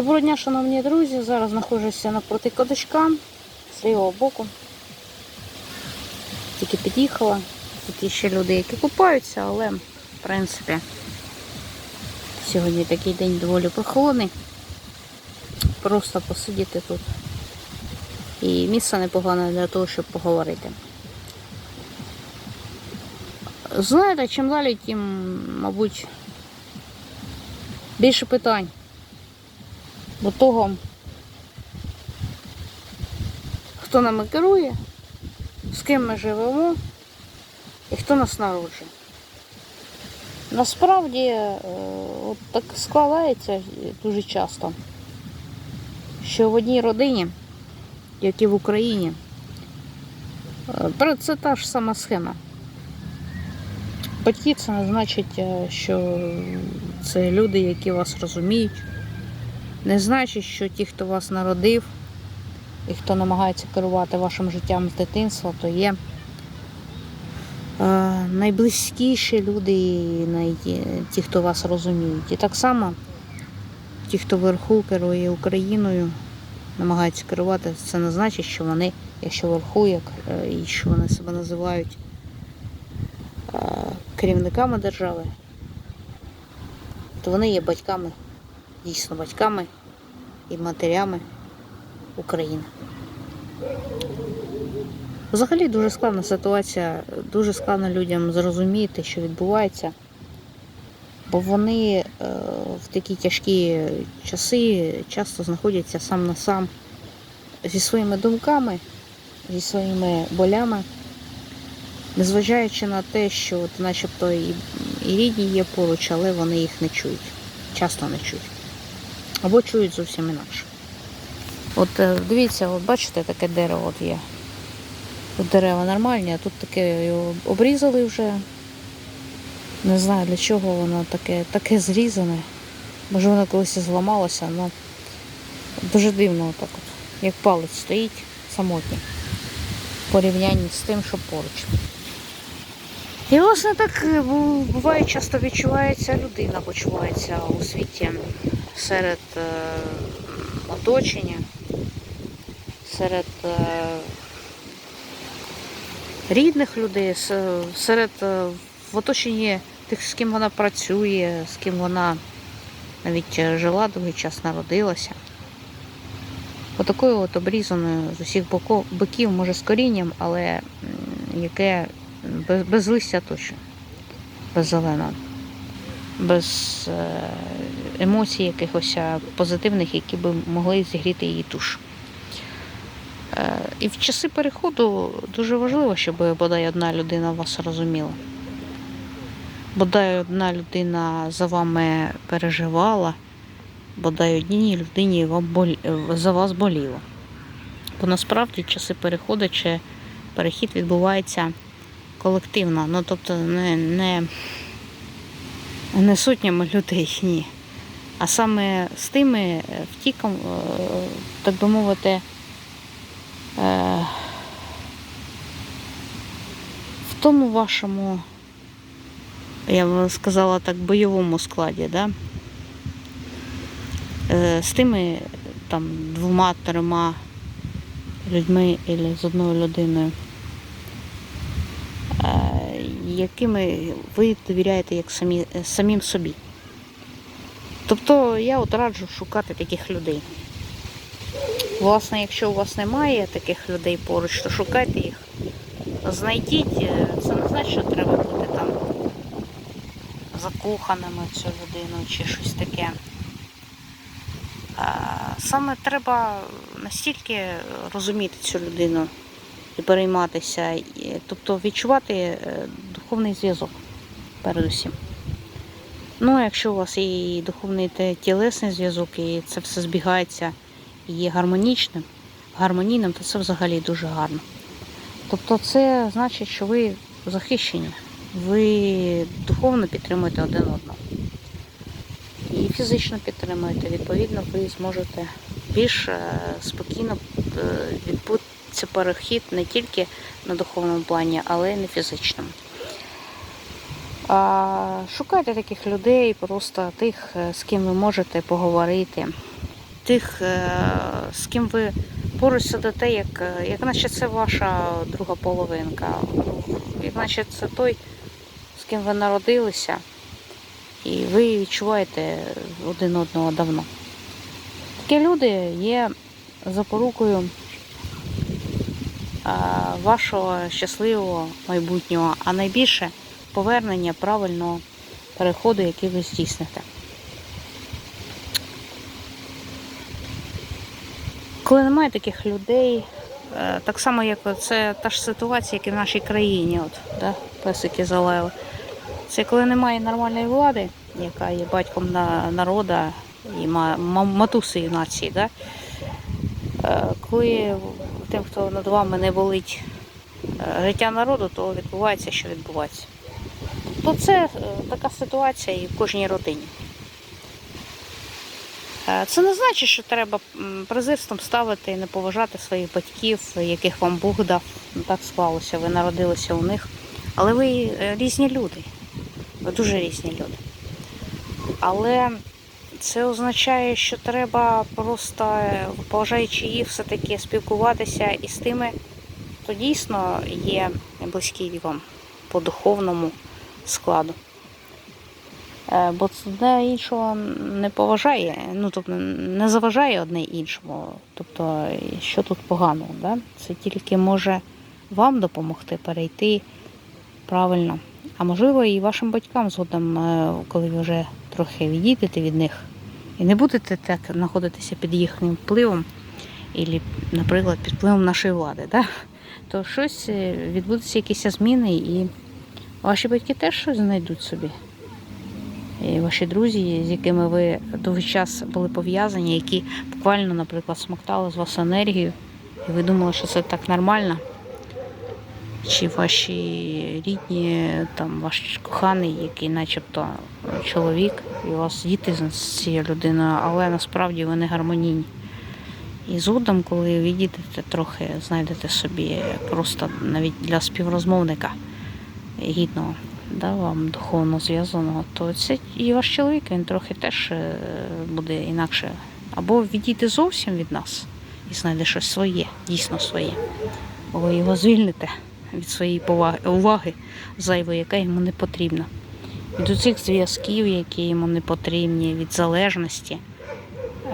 Доброго дня, шановні друзі. Зараз знаходжуся напроти кодачка з лівого боку. Тільки під'їхала. Тут є ще люди, які купаються, але в принципі сьогодні такий день доволі прохолодний. Просто посидіти тут. І місце непогане для того, щоб поговорити. Знаєте, чим далі, тим, мабуть, більше питань до того, хто нами керує, з ким ми живемо і хто нас народжує. Насправді, е, от так складається дуже часто, що в одній родині, як і в Україні, е, це та ж сама схема. Батьки це не значить, е, що це люди, які вас розуміють. Не значить, що ті, хто вас народив і хто намагається керувати вашим життям з дитинства, то є е, найблизькіші люди, ті, хто вас розуміють. І так само ті, хто вверху керує Україною, намагаються керувати, це не значить, що вони, якщо вверху, як, е, і що вони себе називають е, керівниками держави, то вони є батьками дійсно батьками і матерями України. Взагалі дуже складна ситуація, дуже складно людям зрозуміти, що відбувається, бо вони е, в такі тяжкі часи часто знаходяться сам на сам зі своїми думками, зі своїми болями, незважаючи на те, що начебто і рідні є поруч, але вони їх не чують, часто не чують або чують зовсім інакше. От е, дивіться, от бачите, таке дерево от є. Тут дерева нормальні, а тут таке його обрізали вже. Не знаю для чого воно таке таке зрізане. Може воно колись і зламалося, але дуже дивно отак от. Як палець стоїть самотній. В порівнянні з тим, що поруч. І власне так е, буває, часто відчувається людина, почувається у світі серед е, оточення, серед е, рідних людей, серед е, в оточенні тих, з ким вона працює, з ким вона навіть жила довгий час, народилася. Отакою от обрізаною з усіх боків, може з корінням, але яке без, без листя точно, без зеленого, без е, емоцій якихось позитивних, які би могли зігріти її душу. Е, І в часи переходу дуже важливо, щоб бодай одна людина вас розуміла. Бодай одна людина за вами переживала, бодай одній людині вам болі... за вас боліло. Бо насправді часи переходу чи перехід відбувається колективно. Ну тобто не, не, не сотнями людей, ні. А саме з тими е, втіком, е, так би мовити, е, в тому вашому, я б сказала так, бойовому складі, да? З тими там двома-трьома людьми або з одною людиною, якими ви довіряєте як самі, самим собі. Тобто я от раджу шукати таких людей. Власне, якщо у вас немає таких людей поруч, то шукайте їх. Знайдіть, Е, це не значить, що треба бути там закоханими цю людину чи щось таке. Саме треба настільки розуміти цю людину і перейматися, тобто відчувати е, духовний зв'язок передусім. Ну, а якщо у вас є і духовний та тілесний зв'язок, і це все збігається і є гармонічним, гармонійним, то це взагалі дуже гарно. Тобто це значить, що ви захищені, ви духовно підтримуєте один одного. І фізично підтримуєте, відповідно, ви зможете більш е, спокійно е, відбутися перехід не тільки на духовному плані, але й на фізичному. Шукайте таких людей, просто тих, е, з ким ви можете поговорити, тих, е, з ким ви поруч сидите, як, е, як наче це ваша друга половинка, як наче це той, з ким ви народилися, і ви відчуваєте один одного давно. Такі люди є запорукою вашого щасливого майбутнього, а найбільше повернення правильного переходу, який ви здійсните. Коли немає таких людей, е, так само як це та ж ситуація, як і в нашій країні, от, да, песики залаяли. Це коли немає нормальної влади, яка є батьком на, народа і ма- ма- матусею нації, да? Е, коли тим, хто над вами не болить е, життя народу, то відбувається, що відбувається. То це е, така ситуація і в кожній родині. Е, Це не значить, що треба презирством ставити і не поважати своїх батьків, яких вам Бог дав. Ну, так склалося, ви народилися у них. Але ви е, різні люди. Ви дуже різні люди. Але це означає, що треба просто, поважаючи їх, все-таки спілкуватися із тими, хто дійсно є близький вам по духовному складу. Е, Бо це іншого не поважає, ну тобто не заважає одне іншому. Тобто, що тут поганого, да? це тільки може вам допомогти перейти правильно. А можливо, і вашим батькам згодом, е, коли ви вже трохи відійдете від них і не будете так знаходитися під їхнім впливом, і, наприклад, під впливом нашої влади, да? то щось е, відбудуться якісь зміни, і ваші батьки теж щось знайдуть собі. І ваші друзі, з якими ви довгий час були пов'язані, які буквально, наприклад, смоктали з вас енергію, і ви думали, що це так нормально. Чи ваші рідні, там ваш коханий, який начебто чоловік, і у вас діти з- цією людиною, але насправді ви не гармонійні. І згодом, ви відійдете трохи, знайдете собі просто навіть для співрозмовника гідного, да, вам духовно зв'язаного, то це і ваш чоловік, він трохи теж е, буде інакше. Або відійде зовсім від нас і знайде щось своє, дійсно своє. Бо ви його звільните від своєї поваги, уваги зайвої, яка йому не потрібна. Від усіх зв'язків, які йому не потрібні, від залежності.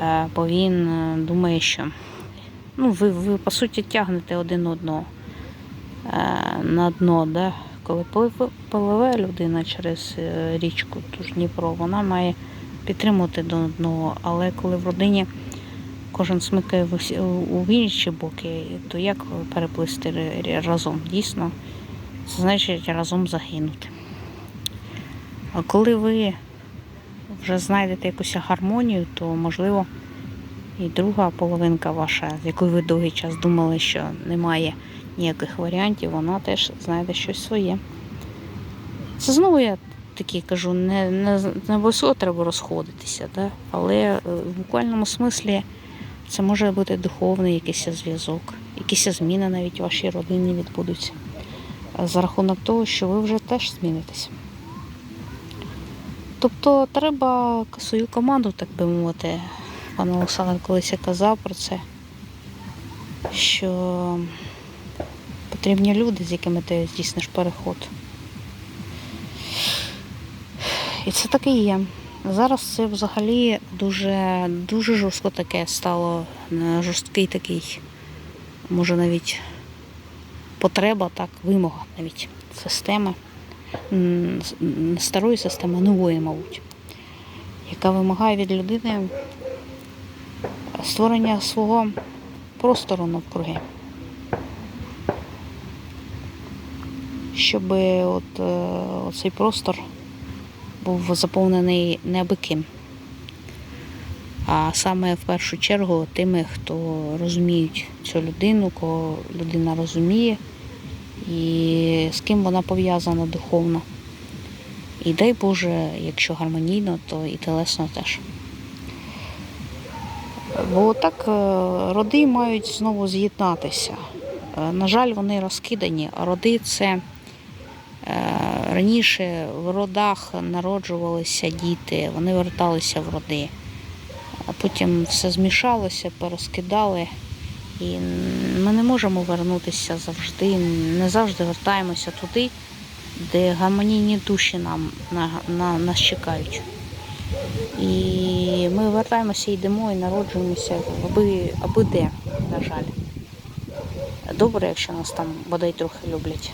Е, Бо він е, думає, що ну, ви, ви по суті тягнете один одного на дно. Да? Коли пливе- людина через е, річку, ту ж Дніпро, вона має підтримувати до одного. Але коли в родині кожен смикає у інші боки, то як переплисти разом? Дійсно, це значить разом загинути. А коли ви вже знайдете якусь гармонію, то можливо і друга половинка ваша, з якою ви довгий час думали, що немає ніяких варіантів, вона теж знайде щось своє. Це знову я такі кажу, не, не, не обов'язково треба розходитися, да? але е, в буквальному смислі це може бути духовний якийсь зв'язок, якісь зміни навіть в вашій родині відбудуться. За рахунок того, що ви вже теж змінитеся. Тобто треба свою команду, так би мовити, пан Олександр колись і казав про це, що потрібні люди, з якими ти здійсниш переход. І це так і є. Зараз це взагалі дуже, дуже жорстко таке стало, е, жорсткий такий, може навіть потреба, так, вимога навіть системи, старої системи, нової, мабуть, яка вимагає від людини створення свого простору навкруги. Щоб от, е, цей простор був заповнений не ким, а саме в першу чергу тими, хто розуміють цю людину, кого людина розуміє і з ким вона пов'язана духовно. І дай Боже, якщо гармонійно, то і телесно теж. Бо так е, роди мають знову з'єднатися. Е, На жаль, вони розкидані, а роди це Е, Раніше в родах народжувалися діти, вони верталися в роди. а потім все змішалося, перескидали. І ми не можемо вернутися завжди, не завжди вертаємося туди, де гармонійні душі нам на, на, нас чекають. І ми вертаємося, йдемо і народжуємося, аби, аби де, на жаль. Добре, якщо нас там бодай трохи люблять.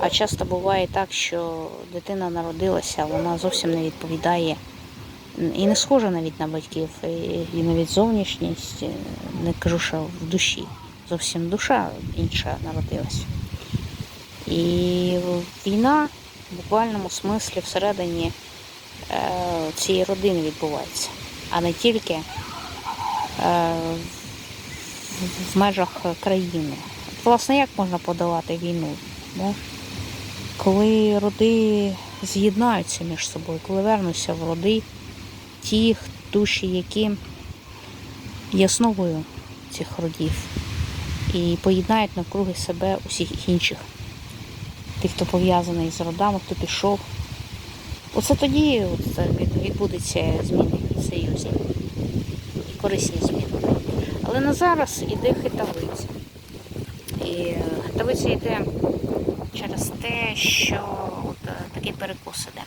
А часто буває так, що дитина народилася, вона зовсім не відповідає і не схожа навіть на батьків, і- навіть зовнішність, е, не кажу, що в душі. Зовсім душа інша народилася. І війна в буквальному смислі всередині е, цієї родини відбувається, а не тільки е, в- межах країни. Власне, як можна подолати війну? Да? Коли роди з'єднаються між собою, коли вернуться в роди ті душі, які є основою цих родів, і поєднають навкруги себе усіх інших, тих, хто пов'язаний з родами, хто пішов. Оце тоді от, це відбудеться зміни союзі і корисні зміни. Але на зараз іде хитавиця. І е, хитавиця йде через те, що от, е, такий перекос іде.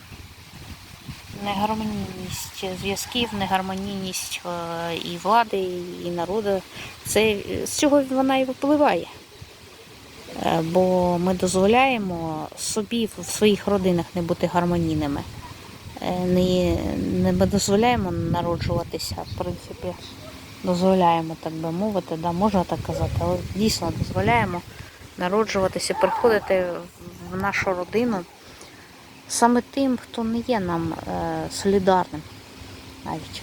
Негармонійність зв'язків, негармонійність е, і влади, і народу. Це, з цього вона і випливає. Е, Бо ми дозволяємо собі в своїх родинах не бути гармонійними. Е, Не, не дозволяємо народжуватися, в принципі, дозволяємо, так би мовити, да, можна так казати, але дійсно дозволяємо народжуватися, приходити в- нашу родину саме тим, хто не є нам е, солідарним навіть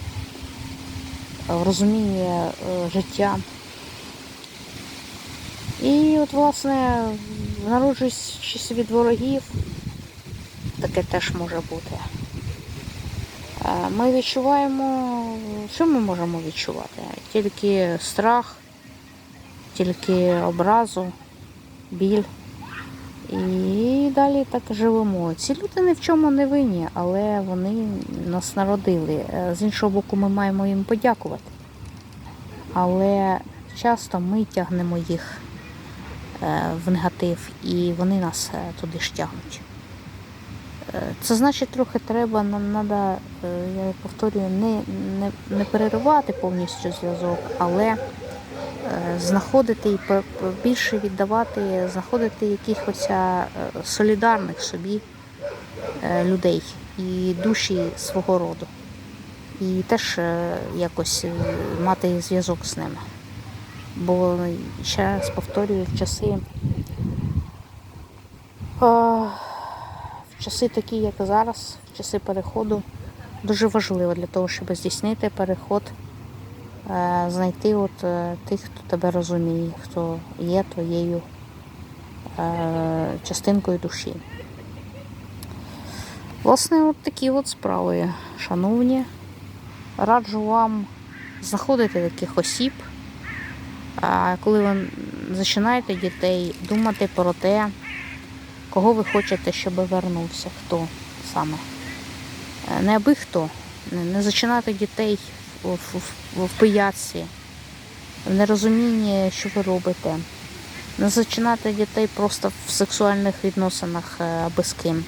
в розумінні е, життя. І от, власне, народжуючись від ворогів, таке теж може бути. Е, Ми відчуваємо, що ми можемо відчувати? Тільки страх, тільки образу, біль. І далі так живемо. Ці люди ні в чому не винні, але вони нас народили. Е, З іншого боку, ми маємо їм подякувати. Але часто ми тягнемо їх е, в негатив, і вони нас е, туди ж тягнуть. Це значить, трохи треба, нам треба, я повторюю, не, не, не переривати повністю зв'язок, але знаходити і більше віддавати, знаходити якихось е, солідарних собі е, людей і душі свого роду. І теж е, якось е, мати зв'язок з ними. Бо ще раз повторюю, в часи. е, в часи такі, як зараз, в часи переходу, дуже важливо для того, щоб здійснити переход, е, знайти от е, тих, хто тебе розуміє, хто є твоєю е, частинкою душі. Власне, от такі от справи, шановні. Раджу вам знаходити таких осіб. Коли ви починаєте дітей, думати про те, кого ви хочете, щоб вернувся, хто саме. Е, Не аби хто. Не зачинати дітей в, в, в, пияці, в нерозумінні, що ви робите. Не зачинати дітей просто в сексуальних відносинах е, аби з ким.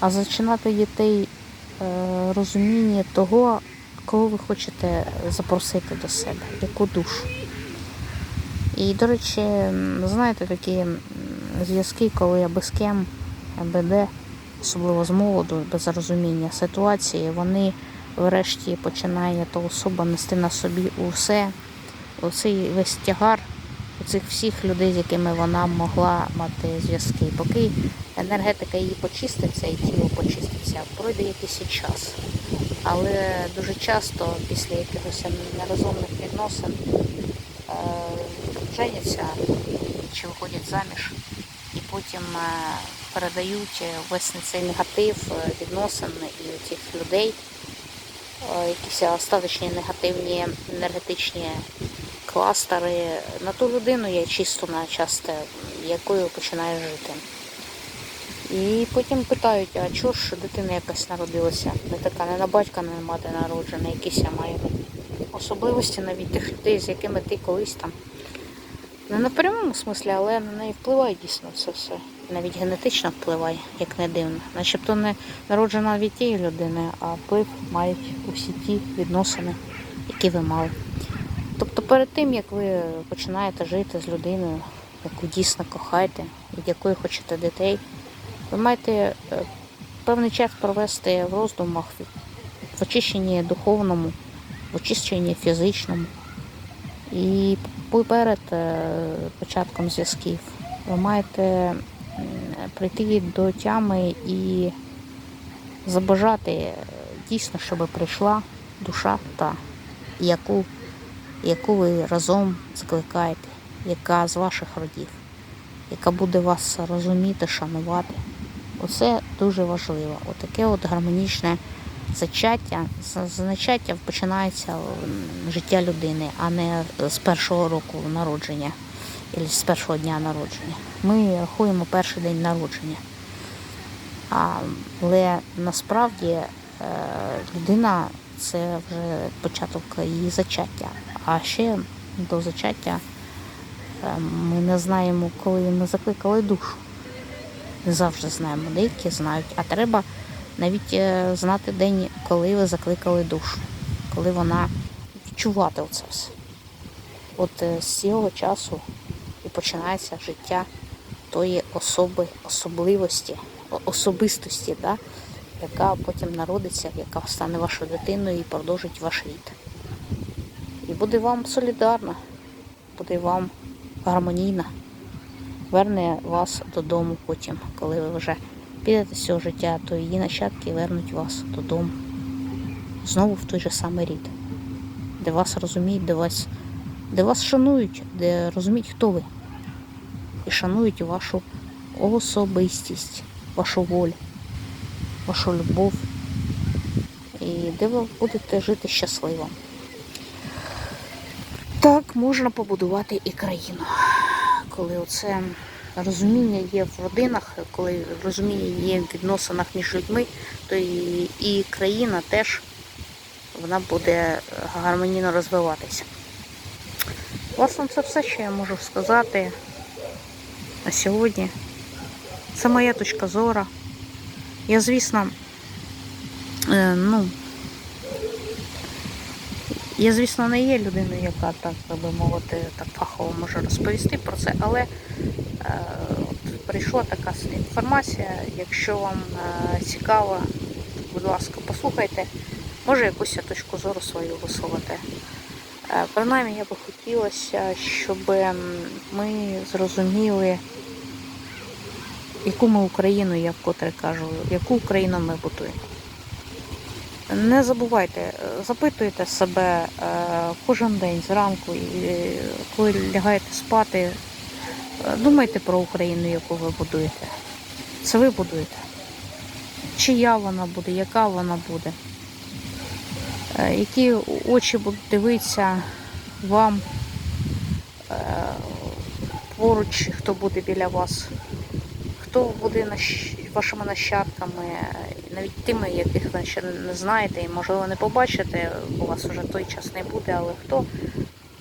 А зачинати дітей е, розуміння того, кого ви хочете запросити до себе, яку душу. І, до речі, знаєте, такі зв'язки, коли аби з ким, аби де, особливо з молоду, без розуміння ситуації, вони врешті починає та особа нести на собі усе, оцей весь тягар цих всіх людей, з якими вона могла мати зв'язки. Поки енергетика її почиститься і тіло почиститься, пройде якийсь час. Але дуже часто після якихось нерозумних відносин е, женяться чи виходять заміж і потім е, передають весь цей негатив е, відносин і цих людей, якісь остаточні негативні енергетичні кластери на ту людину, я чисто на часто, якою починає жити. І потім питають, а чого ж дитина якась народилася? Не така, не на батька, не на мати народжена, якісь а має особливості навіть тих людей, з якими ти колись там. Не на прямому смислі, але на неї впливає дійсно це все. Навіть генетично впливає, як не дивно. Начебто не народжена від тієї людини, а вплив мають усі ті відносини, які ви мали. Тобто перед тим, як ви починаєте жити з людиною, яку дійсно кохаєте, від якої хочете дітей, ви маєте е, певний час провести в роздумах, в очищенні духовному, в очищенні фізичному. І перед е, початком зв'язків ви маєте прийти до тями і забажати е, дійсно, щоб прийшла душа та, яку, яку ви разом закликаєте, яка з ваших родів, яка буде вас розуміти, шанувати. Оце дуже важливо. Отаке от гармонічне зачаття. Зачаття починається життя людини, а не з першого року народження з першого дня народження. Ми рахуємо перший день народження. Але насправді е, людина це вже початок її зачаття. А ще до зачаття е, ми не знаємо, коли ми закликали душу. Не завжди знаємо, деякі знають, а треба навіть е, знати день, коли ви закликали душу, коли вона відчувати оце все. От з цього часу починається життя тої особи, особливості, особистості, да, яка потім народиться, яка стане вашою дитиною і продовжить ваш рід. І буде вам солідарна, буде вам гармонійна, верне вас додому потім, коли ви вже підете з цього життя, то її нащадки вернуть вас додому. Знову в той же самий рід, де вас розуміють, де вас, де вас шанують, де розуміють, хто ви. І шанують вашу особистість, вашу волю, вашу любов. І де ви будете жити щасливо. Так можна побудувати і країну. Коли оце розуміння є в родинах, коли розуміння є в відносинах між людьми, то і, і країна теж вона буде гармонійно розвиватися. Власне, це все, що я можу сказати на сьогодні. Це моя точка зору. Я, звісно, е, ну, я, звісно, не є людиною, яка так, би мовити, так фахово може розповісти про це, але е, от прийшла така інформація. Якщо вам е, цікаво, будь ласка, послухайте, може якусь точку зору свою висловити. Е, принаймні, я би хотілося, щоб ми зрозуміли, яку ми Україну, я вкотре кажу, яку Україну ми будуємо. Не забувайте, е, запитуйте себе е, кожен день зранку, коли лягаєте спати, думайте про Україну, яку ви будуєте. Це ви будуєте. Чия вона буде, яка вона буде, які очі будуть дивитися вам е, поруч, хто буде біля вас, хто буде вашими нащадками, навіть тими, яких ви ще не знаєте і, можливо, не побачите, у вас вже той час не буде, але хто,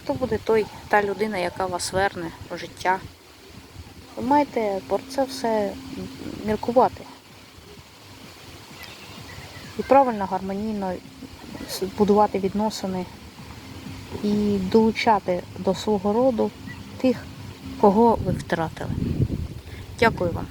хто буде той, та людина, яка вас верне в життя. Ви маєте про це все міркувати. І правильно, гармонійно будувати відносини і долучати до свого роду тих, кого ви втратили. Дякую вам.